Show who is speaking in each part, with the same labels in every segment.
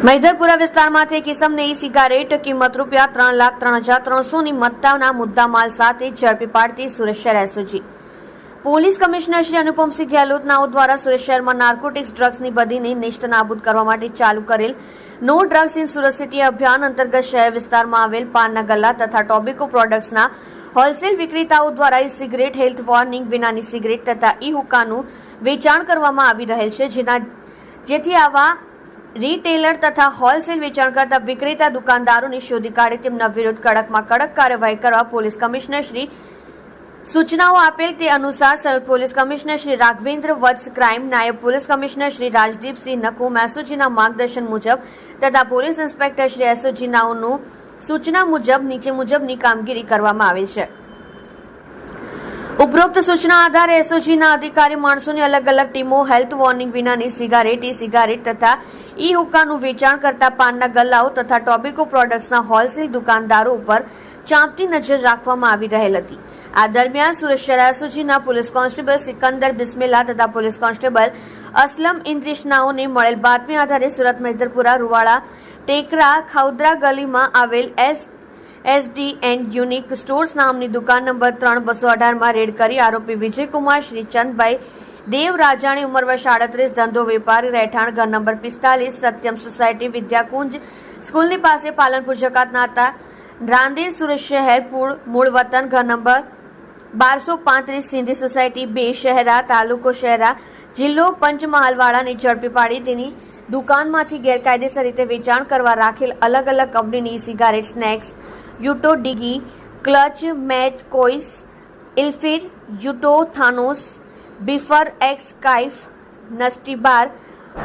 Speaker 1: મૈદરપુરા વિસ્તારમાંથી એક ઇસમને ઈ સિગારેટ કિંમત રૂપિયા ત્રણ લાખ ત્રણ હજાર ત્રણસોની મત્તાના મુદ્દામાલ સાથે ઝડપી પાડતી સુરત શહેર પોલીસ કમિશનર શ્રી અનુપમસિંહ ગેહલોતનાઓ દ્વારા સુરત શહેરમાં નાર્કોટિક્સ ડ્રગ્સની બદીને નિષ્ઠ નાબૂદ કરવા માટે ચાલુ કરેલ no drugs in Surat city અભિયાન અંતર્ગત શહેર વિસ્તારમાં આવેલ પાનના ગલ્લા તથા ટોબેકો પ્રોડક્ટ્સના હોલસેલ વિક્રેતાઓ દ્વારા ઈ સિગરેટ હેલ્થ વોર્નિંગ વિનાની સિગરેટ તથા ઈ હુકાનું વેચાણ કરવામાં આવી રહેલ છે. જેના જેથી આવા રિટેલર તથા હોલસેલ વેચાણ કરતા વિક્રેતા દુકાનદારોને શોધી કાઢી તેમના વિરુદ્ધ કડકમાં કડક કાર્યવાહી કરવા પોલીસ કમિશનર શ્રી સૂચનાઓ આપેલ તે અનુસાર સંયુક્ત police commissioner Shri Raghavendra Vats crime, નાયબ પોલીસ કમિશનર શ્રી રાજદીપસિંહ નકુમ, એસઓજીના માર્ગદર્શન મુજબ તથા પોલીસ ઇન્સ્પેક્ટર શ્રી એસઓજી સૂચના મુજબ, નીચે મુજબની કામગીરી કરવામાં આવેલ છે. ઉપરોક્ત સૂચના આધારે એસઓજીના અધિકારી માણસોની અલગ અલગ ટીમો હેલ્થ વોર્નિંગ વિનાની સિગારેટ ઈ સિગારેટ તથા ઈ હુક્કાનું વેચાણ કરતા પાનના ગલ્લાઓ તથા ટોબેકો પ્રોડક્ટ્સના હોલસેલ દુકાનદારો ઉપર ચાંપતી નજર રાખવામાં આવી રહેલ હતી. આ દરમિયાન સુરત શહેર એસઓજીના પોલીસ કોન્સ્ટેબલ સિકંદર બિસ્મેલા તથા પોલીસ કોન્સ્ટેબલ અસલમ ઇન્દ્રિશનાઓને મળેલ બાતમી આધારે સુરત મહેદરપુરા, રૂવાડા, ટેકરા, ખાઉદરા ગલીમાં આવેલ S SD and unique stores નામની દુકાન નંબર ત્રણ બસો અઢારમાં રેડ કરી આરોપી વિજયકુમાર શ્રી ચંદભાઈ દેવ રાજાણી ઉંમર વર્ષ આડત્રીસ, ધંધો વેપારી, રહેઠાણ, ઘર નંબર પિસ્તાલીસ, સત્યમ સોસાયટી, વિદ્યાકુંજ સ્કૂલની પાસે પાલનપુર જકાતના હતા. રાંદેર સુરત શહેરપુર મૂળ વતન, ઘર નંબર બારસો પાંત્રીસ, સિંધી સોસાયટી બે શહેરા, તાલુકો શહેરા, જિલ્લો પંચમહાલવાળાની ઝડપી પાડી તેની દુકાનમાંથી ગેરકાયદેસર રીતે વેચાણ કરવા રાખેલ અલગ અલગ કંપનીની સિગારેટ સ્નેક્સ યુટો ડીગી ક્લચ, મેચ કોઇસ ઇલ્ફિર, યુટો, થાનોસ, બિફર, એક્સ, કાઇફ, નસ્ટીબાર,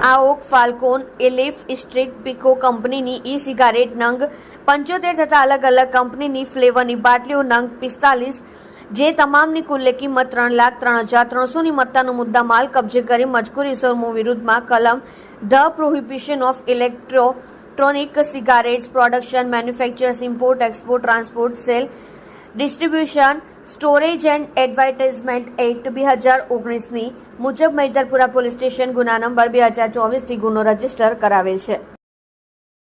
Speaker 1: આઓક, ફાલ્કોન, એલિફ, ઇસ્ટ્રિક, પિકો કંપનીની ઈ સિગારેટ નંગ, પંચોતેર તથા અલગ અલગ કંપનીની ફ્લેવરની બાટલીઓ નંગ પિસ્તાલીસ, જે તમામની કુલ્લે કિંમત ત્રણ લાખ ત્રણ હજાર ત્રણસોની મત્તાનો મુદ્દા માલ કબજે કરી મજકૂર ઇસમો વિરુદ્ધમાં કલમ the prohibition of electronic cigarettes production manufactures import export transport sale distribution storage and advertisement act બે હજાર ઓગણીસની મુજબ મૈદરપુરા પોલીસ સ્ટેશન ગુના નંબર બે હજાર ચોવીસથી ગુનો રજિસ્ટર કરાવેલ છે.